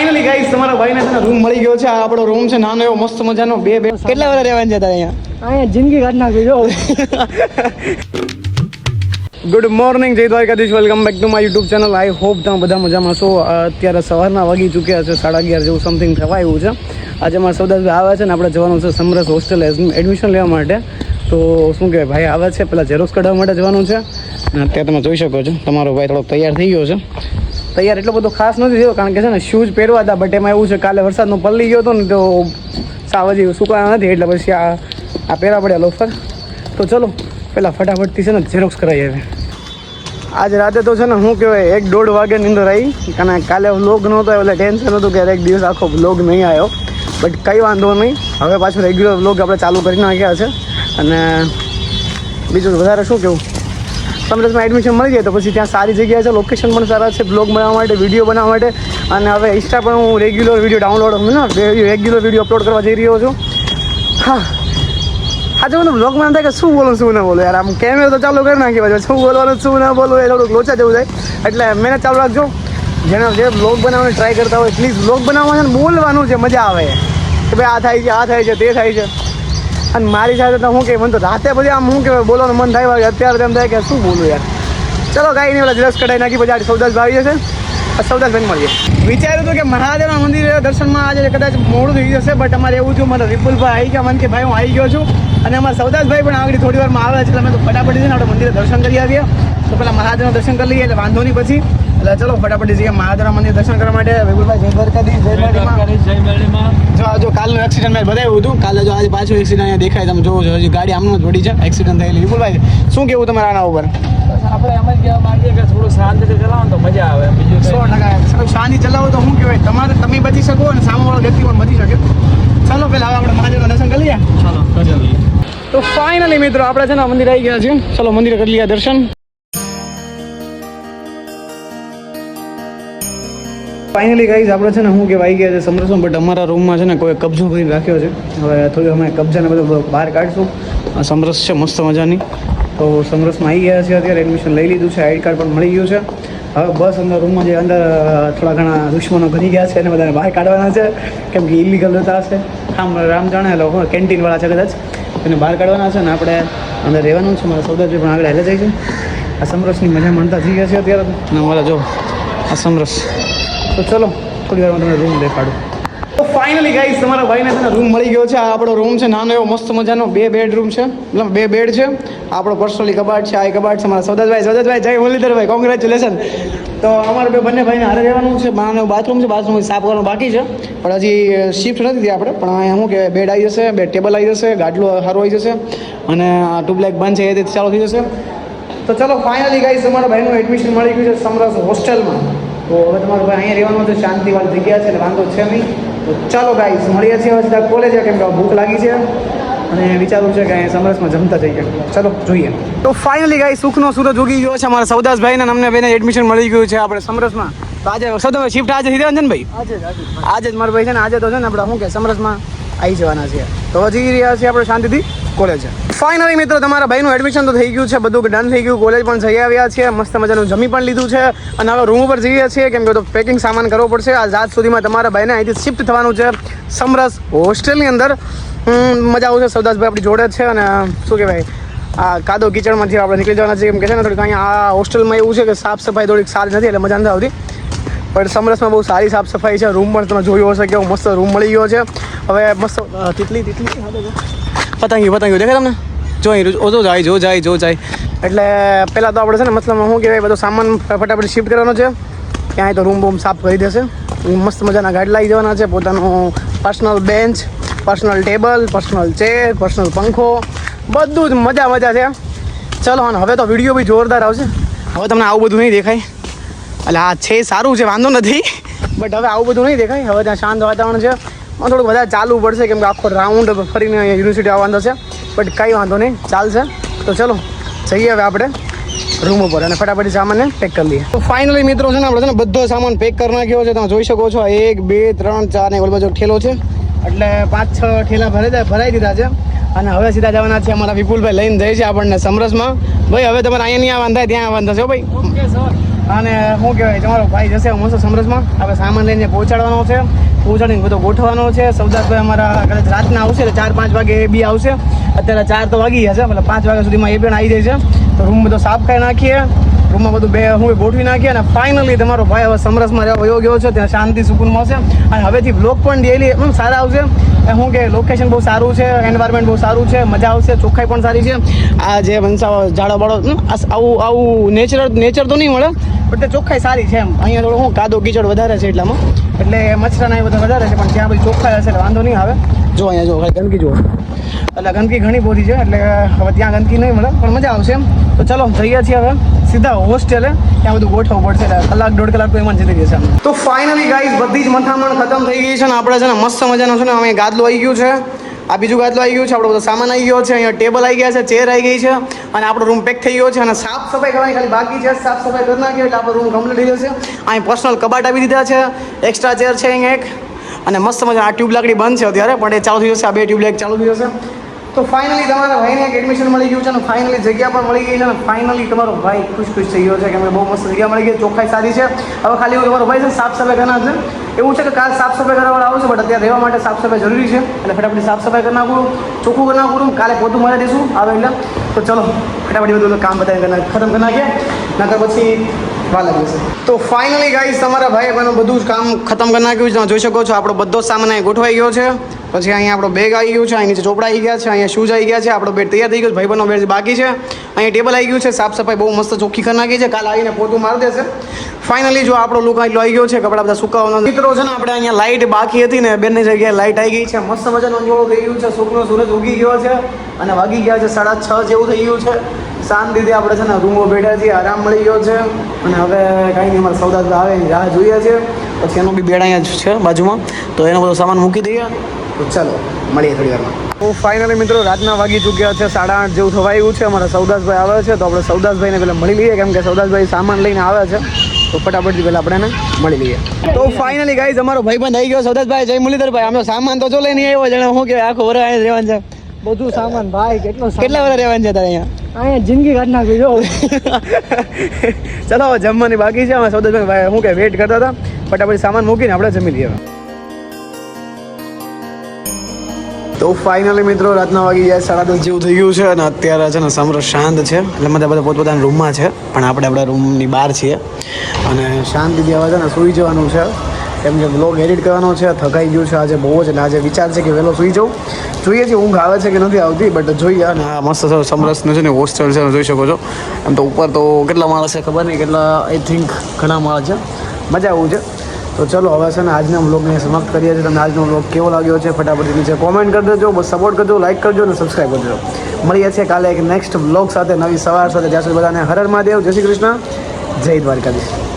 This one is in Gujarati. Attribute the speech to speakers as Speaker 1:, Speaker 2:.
Speaker 1: ફાઇનલી ગાઈસ તમારા ભાઈને છે રૂમ મળી ગયો છે. આ આપણો રૂમ છે. નાનો એવો મસ્ત મજાનો. બે બે. કેટલા વાર રહેવાનું છે તારે અહીંયા?
Speaker 2: અહીંયા જિંદગી કાઢ નાખી જો.
Speaker 1: ગુડ મોર્નિંગ જય Dwarkadhish. Welcome back to my YouTube channel I hope તમે બધા મજામાં છો. અત્યારે સવારના વાગી ચૂક્યા છે સાડા અગિયાર જેવું સમથિંગ થવા આવ્યું છે. આજે મારા સૌદાસભાઈ આવે છે ને આપણે જવાનું છે સમરસ હોસ્ટેલ એડમિશન લેવા માટે. તો શું કહેવાય ભાઈ આવે છે પેલા ઝેરોક્સ કઢાવવા માટે જવાનું છે. અને અત્યારે તમે જોઈ શકો છો તમારો ભાઈ થોડોક તૈયાર થઈ ગયો છે. તૈયાર એટલો બધો ખાસ નથી થયો, કારણ કે છે ને શૂઝ પહેરવા હતા બટ એમાં એવું છે કાલે વરસાદનો પલ્લી ગયો હતો ને, તો સાવ હજી સુકાયા નથી, એટલે પછી આ આ પહેરવા પડ્યા લોફર તો ચલો પહેલાં ફટાફટથી છે ને ઝેરોક્સ કરાવી આવે આજ રાતે તો છે ને, શું કહેવાય, એક દોઢ વાગે નીંદર આવી કારણ કાલે વ્લોગ નહોતો એટલે ટેન્શન હતું કે એક દિવસ આખો વ્લોગ નહીં આવ્યો. બટ કંઈ વાંધો નહીં, હવે પાછું રેગ્યુલર વ્લોગ આપણે ચાલુ કરી નાખ્યા છે. અને બીજું વધારે શું કેવું સમરસમાં એડમિશન મળી જાય તો પછી ત્યાં સારી જગ્યા છે લોકેશન પણ સારા છે બ્લોગ બનાવવા માટે વીડિયો બનાવવા માટે. અને હવે ઇન્સ્ટા પણ હું regular video download regular video upload કરવા જઈ રહ્યો છું. હા. આજે મને બ્લોગમાં થાય કે શું બોલું, શું ના બોલું યાર, આમ કેમેરો તો ચાલુ કરી નાખી, પછી શું બોલવાનું, શું ના બોલો એ થોડુંક લોચા જેવું થાય. એટલે મહેનત ચાલુ રાખજો. જેને જે બ્લોગ બનાવવાની ટ્રાય કરતા હોય પ્લીઝ બ્લોગ બનાવવાનું બોલવાનું છે મજા આવે. કે ભાઈ આ થાય છે, આ થાય છે, તે થાય છે. અને મારી સાથે તો શું કે, મને તો રાતે પછી આમ શું કહેવાય, બોલવાનું મન થાય અત્યારે એમ થાય કે શું બોલું યાર. ચલો કાંઈ નહીં, ઓલા જરાસ કઢાઈ નાખી, પછી સૌદાસ ભાવી જશે સૌદાસભાઈ મળીએ. વિચાર્યું હતું કે મહાદેવના મંદિરે દર્શનમાં આજે કદાચ મોડું થઈ જશે બટ અમારે એવું થયું મને વિપુલભાઈ આવી ગયા, મને કે ભાઈ હું આવી ગયો છું. અને અમારા સૌદાસભાઈ પણ આગળ થોડી વારમાં આવે છે, એટલે અમે તો ફટાફટ છે ને આપણે મંદિરે દર્શન કરી આવીએ. તો પેલા મહાદેવના દર્શન કરી લઈએ એટલે વાંધો નહીં પછી. એટલે ચલો ફટાફટ જઈએ મહાદેવના મંદિર દર્શન કરવા માટે. વિપુલભાઈ જય દ્વારકાધીશ જય મેળીમાં. જો આજો જો કાલનું એક્સિડન્ટ મેં બતાવ્યું હતું કાલે જો આજે પાછું એક્સિડન્ટ અહીંયા દેખાય તમે જોવો છો. હજી ગાડી આમનું જ પડી છે. એક્સિડન્ટ થયેલી. વિપુલભાઈ શું કેવું તમારે આના ઉપર?
Speaker 2: આપણે એમ જ કહેવા માંગીએ કે થોડું શાંતિથી ચલાવો તો મજા આવે. બીજું
Speaker 1: સો ટકા. શાંતિ ચલાવો તો શું કહેવાય? તમારે તમે બચી શકો અને સામેવાળો વ્યક્તિ પણ બચી શકે. ચાલો પેલા હવે આપણે મહાદેવના દર્શન કરી લઈએ.
Speaker 2: ચાલો
Speaker 1: તો ફાઇનલી મિત્રો આપણે છે ને મંદિર આવી ગયા છીએ. ચલો મંદિર કરી લઈએ દર્શન. ફાઇનલી ગાઈઝ આપણે છે ને શું કે આવી ગયા છે સમરસું બટ અમારા રૂમમાં છે ને કોઈ કબજો ભરી રાખ્યો છે. હવે થોડું અમે કબજાને બધું બહાર કાઢશું. સમરસ છે, મસ્ત મજાની. તો સમરસમાં આવી ગયા છે અત્યારે એડમિશન લઈ લીધું છે આઈડી કાર્ડ પણ મળી ગયું છે. હવે બસ અંદર રૂમમાં જે અંદર થોડા ઘણા દુશ્મનો ઘરી ગયા છે એને બધાને બહાર કાઢવાના છે. કેમ કે ઇલીગલ રહેતા હશે. આમ રામ જાણે લોકો કેન્ટીનવાળા છે કદાચ. એને બહાર કાઢવાના છે ને આપણે અંદર રહેવાનું છે. મારા સૌદાજી પણ આગળ હેલે જાય છે. આ સમરસની મજા માણતા થઈ ગયા છે અત્યારે. અને મારા જો, આ સમરસ. તો ચલો, થોડી વારમાં તમને રૂમ દેખાડું. તો ફાઇનલી ગાઈસ તમારા ભાઈને તમને રૂમ મળી ગયો છે. આ આપણો રૂમ છે, નાનો એવો મસ્ત મજાનો બે બેડરૂમ છે. મતલબ બે બેડ છે. આપણો પર્સનલી કબાટ છે, આ કબાટ છે મારા સૌદાસભાઈ સૌદાસભાઈ જય મુરલીધરભાઈ કોંગ્રેચ્યુલેશન તો અમારે બે બંને ભાઈને હારે રહેવાનું છે. નાનો બાથરૂમ છે બાથરૂમ સાફ કરવાનું બાકી છે. પણ હજી શિફ્ટ નથી થઈ આપણે. પણ અહીંયા શું કે બેડ આવી જશે બે ટેબલ આવી જશે ગાડલો સારું આવી જશે. અને આ ટ્યુબલાઇટ બંધ છે, એ ચાલુ થઈ જશે. તો ચલો ફાઇનલી ગાઈસ તમારા ભાઈનું એડમિશન મળી ગયું છે સમરસ હોસ્ટેલમાં તો હવે તમારો ભાઈ અહીંયા રહેવાનું છે શાંતિવાળી જગ્યા છે એટલે વાંધો છે નહીં. તો ચાલો ગાઈસ મળીએ છીએ હવે સીધા કોલેજ કેમ કે ભૂખ લાગી છે. અને વિચારું છે કે અહીંયા સમરસમાં જમતા જઈએ. ચલો જોઈએ. તો ફાઇનલી ગાઈ સુખનો સૂરજ ઉગી ગયો છે અમારા સૌદાસભાઈને અમને બેને એડમિશન મળી ગયું છે આપણે સમરસમાં. તો આજે સૌદાભાઈ શિફ્ટ આજે થઈ ને ભાઈ?
Speaker 2: આજે જ આજે
Speaker 1: આજે જ મારો ભાઈ છે ને આજે તો છે ને આપણે શું કે સમરસમાં આવી જવાના છીએ. તો હજી રહ્યા છીએ આપણે શાંતિથી. કોલેજ. ફાઇનલી મિત્રો, તમારા ભાઈનું એડમિશન તો થઈ ગયું છે, બધું ડન થઈ ગયું, કોલેજ પણ જઈ આવ્યા છીએ, મસ્ત મજાનું જમી પણ લીધું છે, અને હવે રૂમ ઉપર જઈએ છીએ, કેમ કે તો પેકિંગ સામાન કરવો પડશે. આજ રાત સુધીમાં તમારા ભાઈને અહીંથી શિફ્ટ થવાનું છે, સમરસ હોસ્ટેલની અંદર. મજા આવશે સૌદાસભાઈ આપણી જોડે છે, અને શું કહેવાય, આ કાદો કિચડમાંથી આપણે નીકળી જવાના છે કેમ કે છે ને, થોડીક અહીંયા આ હોસ્ટેલમાં એવું છે કે સાફ સફાઈ થોડીક સારી નથી, એટલે મજા નથી આવતી. પણ સમરસમાં બહુ સારી સાફ સફાઈ છે રૂમ પણ તમે જોયો હશે, કેવો મસ્ત રૂમ મળી ગયો છે. હવે મસ્ત તીટલી તિતલી હા, દેખો. પતંગી પતંગી દેખાય તમને? જોઈ ઓછો જાય જો જાય જો જાય. એટલે પહેલાં તો આપણે છે ને મતલબ શું કહેવાય બધો સામાન ફટાફટ શિફ્ટ કરવાનો છે. ક્યાંય તો રૂમ બૂમ સાફ કરી દેશે. મસ્ત મજાના ગાડી લાવી દેવાના છે. પોતાનું personal bench personal table personal chair personal પંખો. બધું જ મજા મજા છે. ચલો અને હવે તો વીડિયો બી જોરદાર આવશે. હવે તમને આવું બધું નહીં દેખાય. એટલે આ છે સારું છે વાંધો નથી. બટ હવે આવું બધું નહીં દેખાય. હવે ત્યાં શાંત વાતાવરણ છે. થોડુંક વધારે ચાલવું પડશે કેમ કે આખો રાઉન્ડ ફરીને યુનિવર્સિટી આવવાનો છે. બટ કંઈ વાંધો નહીં, ચાલશે. તો ચલો, જઈએ હવે આપણે રૂમ ઉપર અને ફટાફટ સામાનને પેક કરી લઈએ. તો ફાઇનલી મિત્રો છે ને, આપણે છે ને બધો સામાન પેક કરી નાખ્યો છે. તમે જોઈ શકો છો એક, બે, ત્રણ, ચાર ને ઓલ બાજુ ઠેલો છે. એટલે પાંચ, છ ઠેલા ભરાઈ ભરાઈ દીધા છે. અને હવે સીધા જવાના છે અમારા વિપુલભાઈ લઈને જાય છે આપણને સમરસમાં. ભાઈ, હવે તમારે અહીંયા નહીં આવવાનું, થાય, ત્યાં આવવાનું થશે ભાઈ.
Speaker 2: ઓકે સર
Speaker 1: અને શું કહેવાય, તમારો ભાઈ જશે મોસો સમરસમાં. આપણે સામાન લઈને પહોંચાડવાનો છે. પહોંચાડીને બધો ગોઠવવાનો છે. સૌદાસભાઈ અમારા કદાચ રાતના આવશે એટલે ચાર પાંચ વાગે એ બી આવશે. અત્યારે ચાર તો વાગી ગયા છે, મતલબ પાંચ વાગ્યા સુધીમાં એ પણ આવી જાય છે. તો રૂમ બધો સાફ કરી નાખીએ. રૂમમાં બધું બે હું ગોઠવી નાખીએ અને ફાઇનલી તમારો ભાઈ હવે સમરસમાં રહેવા વયો ગયો છે. ત્યાં શાંતિ સુકૂન મળશે. અને હવેથી બ્લોક પણ ડેલી એકદમ સારા આવશે. હું કે લોકેશન બહુ સારું છે એન્વાયરમેન્ટ બહુ સારું છે, મજા આવશે, ચોખ્ખાઈ પણ સારી છે. આ જે વંશાવ ઝાડો બાળો આવું આવું નેચર નેચર તો નહીં મળે. બટ તે ચોખ્ખાઈ સારી છે એમ. અહીંયા થોડું હું કાદો કીચડ વધારે છે એટલામાં. એટલે મચ્છરાના એ બધા વધારે છે, પણ ત્યાં બધી ચોખ્ખાઈ હશે, એટલે વાંધો નહીં આવે. જો અહીંયા જો, ખાલી ગંદકી જુઓ. એટલે ગંદકી ઘણી બધી છે, એટલે હવે ત્યાં ગંદકી નહીં મળે, પણ મજા આવશે એમ. તો ચલો, જઈએ છીએ હવે સીધા હોસ્ટેલે ત્યાં બધું ગોઠવવું પડશે કલાક, દોઢ કલાક તો એમાં જતી રહેશે તો ફાઇનલી ગાઈઝ બધી જ મથામણ ખતમ થઈ ગઈ છે ને, આપણે છે ને મસ્ત મજાનો છે ને અમે ગાદલું આવી ગયું છે. આ બીજું ગાદલું આવી ગયું છે, આપણો બધો સામાન આવી ગયો છે, અહીંયા ટેબલ આવી ગયા છે, ચેર આવી ગઈ છે, અને આપણો રૂમ પેક થઈ ગયો છે, અને સાફ સફાઈ કરવાની ખાલી બાકી છે, સાફ સફાઈ કરી નાખીએ એટલે આપણો રૂમ કમ્પ્લીટ થઈ જશે. અહીં પર્સનલ કબાટ આપી દીધા છે એક્સ્ટ્રા ચેર છે અહીંયા એક, અને મસ્ત મજા આ ટ્યુબ લાકડી બંધ છે અત્યારે, પણ એ ચાલુ થઈ જશે, આ બે ટ્યુબ લાઇટ ચાલુ થઈ જશે. તો ફાઇનલી તમારા ભાઈને એક એડમિશન મળી ગયું છે અને ફાઇનલી જગ્યા પણ મળી ગઈ છે અને ફાઇનલી તમારો ભાઈ ખુશ ખુશ થઈ ગયો છે કે કે બહુ મસ્ત જગ્યા મળી ગઈ, ચોખ્ખાઈ સારી છે. હવે ખાલી તમારો ભાઈ છે સાફ સફાઈ કરનાર છે. એવું છે કે કાલ સાફ સફાઈ કરવાવાળા આવશે, બટ અત્યારે રહેવા માટે સાફ સફાઈ જરૂરી છે. એટલે ફટાફટ સાફ સફાઈ કરી નાખું, ચોખ્ખું કરી નાખું, કાલે પોતું મારે દઈશું. આવે એટલે? તો ચલો, ફટાફટ બધું કામ બતાવી કરી નાખ- ખતમ કરી નાખીએ. નકર પછી વાર લાગી તો ફાઇનલી ગાઈસ તમારા ભાઈ પણ બધું જ કામ ખતમ કરી નાખ્યું છે. જોઈ શકો છો, આપણો બધો સામાન ગોઠવાઈ ગયો છે. પછી અહીંયા આપણો બેગ આવી ગયું છે અહીં નીચે ચોપડા આવી ગયા છે, અહીંયા શૂઝ આવી ગયા છે, આપણો બેડ તૈયાર થઈ ગયો છે, ભાઈબંધનો બેડ બાકી છે. અહીંયા ટેબલ આવી ગયું છે, સાફ સફાઈ બહુ મસ્ત ચોખ્ખી કરી નાખી છે, કાલ આવીને પોતું મારી દેશે. ફાઇનલી જો આપણો લુક એટલો આવી ગયો છે, કપડા બધા સુકાવાનો મિત્રો છે ને, આપણે અહીંયા લાઇટ બાકી હતી ને, બેનની જગ્યાએ લાઇટ આવી ગઈ છે, મસ્ત મજાનો અંજોળો થઈ ગયું છે, સુખનો સૂરજ ઉગી ગયો છે, અને વાગી ગયા છે સાડા છ જેવું થઈ ગયું છે. શાંતિથી આપણે છે ને, રૂમો બેઠા છીએ, આરામ મળી ગયો છે. અને હવે કાંઈ નહીં, અમારા સૌદા આવે રાહ જોઈએ છે. પછી એનો બી બેડ અહીંયા છે, બાજુમાં. તો એનો બધો સામાન મૂકી દઈએ. તો ચાલો મળીએ થોડી વારમાં. તો ફાઇનલી મિત્રો રાતના વાગી ચૂક્યા છે સાડા આઠ જેવું થવા આવ્યું છે. અમારા સૌદાસભાઈ આવે છે તો આપણે સૌદાસભાઈને પહેલાં મળી લઈએ કેમ કે સૌદાસભાઈ સામાન લઈને આવે છે. તો ફટાફટથી પહેલાં આપણે એને મળી લઈએ. તો ફાઇનલી ગાઈઝ અમારો ભાઈબંધ આવી ગયો સૌદાસભાઈ જય મુરલીધરભાઈ. અમે સામાન તો જો લઈને આવ્યો જણે શું કે આખો વર અહીંયા રહેવાનું છે.
Speaker 2: બધું સામાન ભાઈ કેટલો
Speaker 1: કેટલા વાર રહેવાનું છે તારે અહીંયા?
Speaker 2: અહીંયા જિંદગી કાઢ નાખી જો.
Speaker 1: ચલો હવે જમવાની બાકી છે. અમે સૌદાસભાઈ ભાઈ હું કે વેઇટ કરતા હતા. ફટાફટ સામાન મૂકીને આપણે જમી લઈએ તો ફાઇનલી મિત્રો રાતના વાગી જાય સાડા દસ જેવું થઈ ગયું છે અને અત્યારે છે ને સમર શાંત છે. એટલે બધા બધા પોતપોતાના રૂમમાં છે, પણ આપણે આપણા રૂમની બહાર છીએ. અને શાંતિથી હવે છે ને સૂઈ જવાનું છે. કેમ કે બ્લોગ એડિટ કરવાનો છે, થકાઈ ગયું છે આજે બહુ જ એટલે આજે વિચાર છે કે વહેલો સૂઈ જાઉં. જોઈએ છીએ ઊંઘ આવે છે કે નથી આવતી બટ જોઈએ. અને આ મસ્ત સમરસનું છે ને હોસ્ટેલ છે જોઈ શકો છો. એમ તો ઉપર તો કેટલા માણસ છે ખબર નહીં, કેટલા આઈ થિંક ઘણા માણસ છે. મજા આવું છે. તો ચલો, હવે છે ને આજના વ્લોગને સમાપ્ત કરીએ છીએ. તમને આજનો વ્લોગ કેવો લાગ્યો છે, ફટાફટ નીચે કોમેન્ટ કરી દેજો સપોર્ટ કરજો લાઈક કરજો અને સબસ્ક્રાઈબ કરજો. મળીએ છીએ કાલે એક નેક્સ્ટ વ્લોગ સાથે, નવી સવાર સાથે. જ્યાં સુધી બધાને હરર હર મહાદેવ. જય શ્રી કૃષ્ણ. જય દ્વારકાધીશ.